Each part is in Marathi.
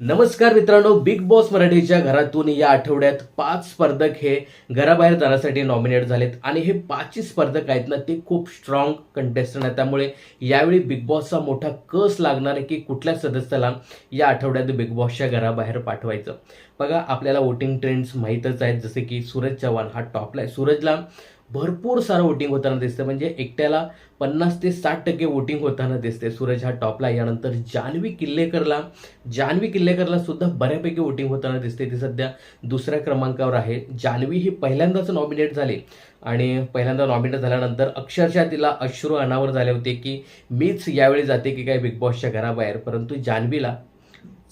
नमस्कार मित्रांनो बिग बॉस मराठीच्या घरातून या आठवड्यात पाच स्पर्धक हे घराबाहेर जाण्यासाठी नॉमिनेट झालेत आणि हे पाचही स्पर्धक आहेत ना ते खूप स्ट्रॉंग कंटेस्टंट आहेत. त्यामुळे यावेळी बिग बॉसचा मोठा कस लागणार आहे की कुठल्या सदस्याला या आठवड्यात बिग बॉसच्या घराबाहेर पाठवायचं? बघा आपल्याला वोटिंग ट्रेंड्स माहीतच आहेत. जसे की सूरज चव्हाण हा टॉपला आहे. सूरजला भरपूर सारं वोटिंग होताना दिसतं म्हणजे एकट्याला पन्नास ते साठ टक्के वोटिंग होताना दिसते सूरज हा टॉपला यानंतर जान्हवी किल्लेकरला जान्हवी किल्लेकरला सुद्धा बऱ्यापैकी वोटिंग होताना दिसते ती सध्या दुसऱ्या क्रमांकावर आहे. जान्हवी ही पहिल्यांदाच नॉमिनेट झाली. आणि पहिल्यांदा नॉमिनेट झाल्यानंतर अक्षरशः तिला अश्रू अनावर झाले होते की मीच यावेळी जाते की काय बिग बॉसच्या घराबाहेर. परंतु जान्हवीला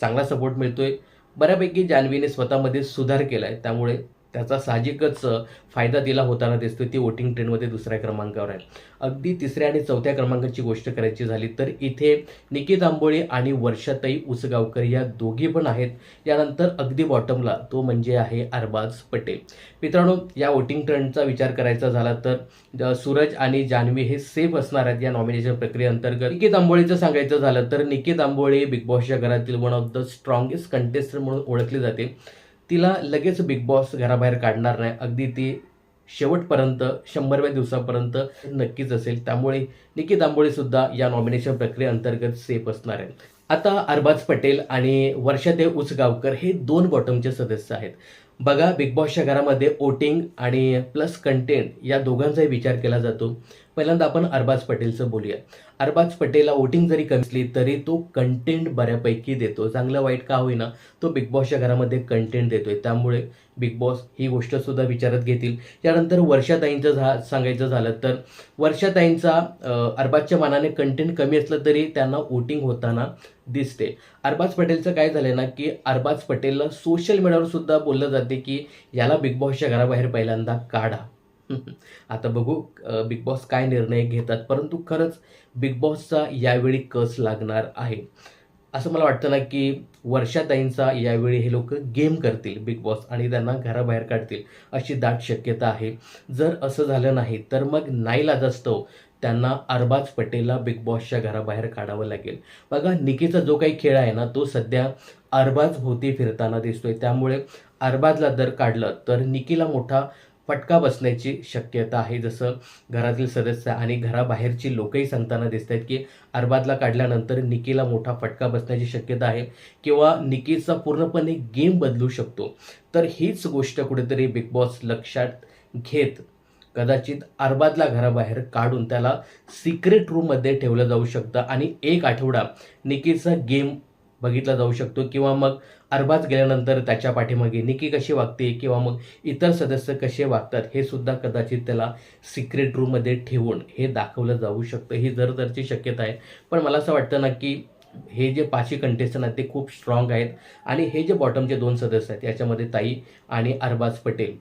चांगला सपोर्ट मिळतोय. बऱ्यापैकी जान्हवीने स्वतःमध्ये सुधार केला आहे त्यामुळे त्याचा साहजिकच फायदा तिला होताना दिसतोय. ती वोटिंग ट्रेनमध्ये दुसऱ्या क्रमांकावर आहे. अगदी तिसऱ्या आणि चौथ्या क्रमांकाची गोष्ट करायची झाली तर इथे निकित आंबोळे आणि वर्षाताई उसगावकर या दोघी पण आहेत. यानंतर अगदी बॉटमला तो म्हणजे आहे अरबाज पटेल. मित्रांनो या वोटिंग ट्रेंडचा विचार करायचा झाला तर सूरज आणि जान्हवी हे सेफ असणार आहेत या नॉमिनेशन प्रक्रियेअंतर्गत निकित आंबोळेचं सांगायचं झालं तर निकित आंबोळे बिग बॉसच्या घरातील one of the strongest contestant म्हणून ओळखले जाते. तिला लगेच बिग बॉस घराबाहेर काढणार नाही. अगदी ती शेवटपर्यंत शंभरव्या दिवसापर्यंत नक्कीच असेल. त्यामुळे निकी आंबोळे सुद्धा या नॉमिनेशन प्रक्रियेअंतर्गत सेफ असणार आहे आता अरबाज पटेल आणि वर्षादेव उसगावकर हे दोन बॉटमचे सदस्य आहेत. बघा बिग बॉसच्या घरामध्ये वोटिंग आणि प्लस कंटेंट या दोघांचाही विचार केला जातो. पहिल्यांदा आपण अरबाज पटेलचं बोलूया. अरबाज पटेलला वोटिंग जरी कमी असली तरी तो कंटेंट बऱ्यापैकी देतो. चांगलं वाईट का होईना तो बिग बॉसच्या घरामध्ये कंटेंट देतोय. त्यामुळे बिग बॉस ही गोष्ट सुद्धा विचारात घेतील. त्यानंतर वर्षाताईंचं झा सांगायचं झालं तर वर्षाताईंचा अरबाजच्या मानाने कंटेंट कमी असलं तरी त्यांना वोटिंग होताना दिसते. अरबाज पटेलचं काय झालं ना की अरबाज पटेलला सोशल मीडियावर सुद्धा बोललं जाते की याला बिग बॉसच्या घराबाहेर पहिल्यांदा काढा. आता बघू बिग बॉस काय निर्णय घेतात परंतु खरंच बिग बॉसचा यावेळी कस लागणार आहे? असं मला वाटतं ना की वर्षाताईंचा यावेळी हे लोक गेम करतील बिग बॉस आणि त्यांना घराबाहेर काढतील अशी दाट शक्यता आहे. जर असं झालं नाही तर मग नाईलाजास्तव त्यांना अरबाज पटेलला बिग बॉसच्या घराबाहेर काढावं लागेल. बघा निकीचा जो काही खेळ आहे ना तो सध्या अरबाज भोवती फिरताना दिसतोय. त्यामुळे अरबाजला जर काढलं तर निकीला मोठा फटका बसण्याची शक्यता आहे. जसं घरातील सदस्य आणि घराबाहेरची लोकही सांगताना दिसत आहेत की अरबाजला काढल्यानंतर निकीला मोठा फटका बसण्याची शक्यता आहे किंवा निकीचा पूर्णपणे गेम बदलू शकतो. तर हीच गोष्ट कुठेतरी बिग बॉस लक्षात घेत कदाचित अरबाजला घराबाहेर काढून त्याला सिक्रेट रूममध्ये ठेवलं जाऊ शकतं. आणि एक आठवडा निकीचा गेम बघितला जाऊ शकतो. किंवा मग अरबाज गेल्यानंतर त्याच्या पाठीमागे निकी कशी वागते किंवा मग इतर सदस्य कसे वागतात हे सुद्धा कदाचित त्याला सिक्रेट रूममध्ये ठेवून हे दाखवलं जाऊ शकतं. ही जरदरची शक्यता आहे. पण मला असं वाटतं ना की हे जे पाचही कंटेस्टंट आहेत ते खूप स्ट्रॉंग आहेत. आणि हे जे बॉटमचे दोन सदस्य आहेत याच्यामध्ये ताई आणि अरबाज पटेल.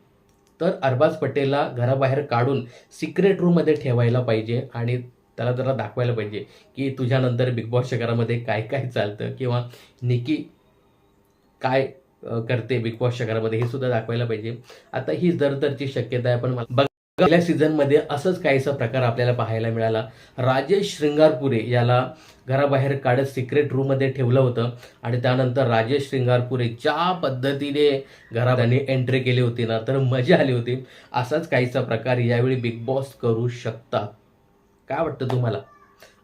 तर अरबाज पटेलला घराबाहेर काढून सिक्रेट रूममध्ये ठेवायला पाहिजे आणि त्याला जरा दाखवायला पाहिजे की तुझ्यानंतर बिग बॉसच्या घरामध्ये काय काय चालतं किंवा निकी काय करते बिग बॉसच्या घरामध्ये हे सुद्धा दाखवायला पाहिजे. आता ही दरदरची शक्यता आहे पण मला- बघा गेल्या सीझनमध्ये असंच काहीसा प्रकार आपल्याला पाहायला मिळाला. राजेश श्रृंगारपुरे याला घराबाहेर काढत सिक्रेट रूममध्ये ठेवलं होतं आणि त्यानंतर राजेश श्रृंगारपुरे ज्या पद्धतीने घरा एंट्री केली होती ना तर मजा आली होती. असाच काहीसा प्रकार यावेळी बिग बॉस करू शकतात. काय वाटतं तुम्हाला?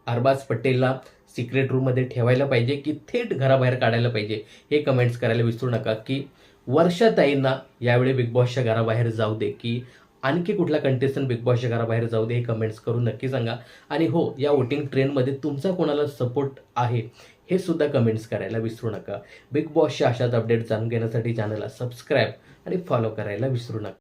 अरबाज पटेलला सिक्रेट रूममध्ये ठेवायला पाहिजे की थेट घराबाहेर काढायला पाहिजे? हे कमेंट्स करायला विसरू नका की वर्षाताईंना यावेळी बिग बॉसच्या घराबाहेर जाऊ दे की आणखी कुठला कंटेस्टंट बिग बॉसच्या घराबाहेर जाऊ दे हे कमेंट्स करून नक्की सांगा. आणि हो या वोटिंग ट्रेनमध्ये तुमचा कोणाला सपोर्ट आहे हे सुद्धा कमेंट्स करायला विसरू नका. बिग बॉसच्या अशाच अपडेट जाणून घेण्यासाठी चॅनलला सबस्क्राईब आणि फॉलो करायला विसरू नका.